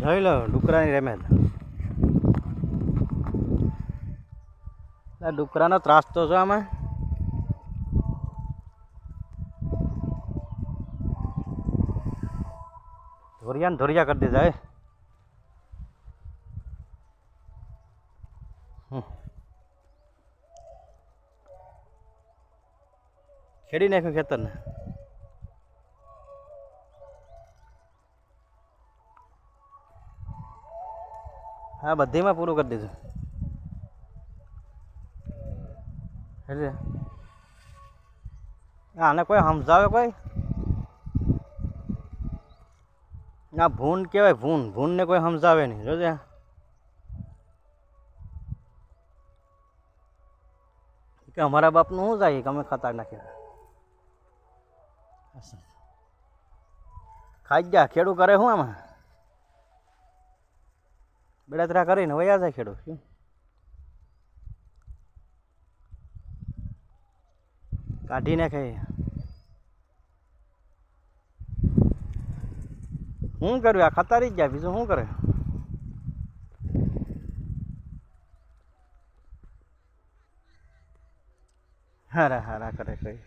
જોઈ લો, ડુકરાની રમેત ડુકરાનો ત્રાસ તો છે આમાં. ધોરિયા ને ધોરિયા કરી દીધા. ખેડી નાખ્યું ખેતરને. હા બધીમાં પૂરું કરી દીધું એટલે આને કોઈ સમજાવે કોઈ ના ભૂન કહેવાય ભૂન ભૂનને કોઈ સમજાવે નહીં જોજે કે અમારા બાપનું શું જાય કે અમે ખાતા નાખ્યા ખાઈ જ જા ખેડૂ કરે શું આમાં બળતરા કરીને વયા જાય ખેડૂત, શું? કાઢી નાખે. શું કર્યું? આ ખતારી જ ગયા બીજું શું કરે? હારા હારા કરે કઈ.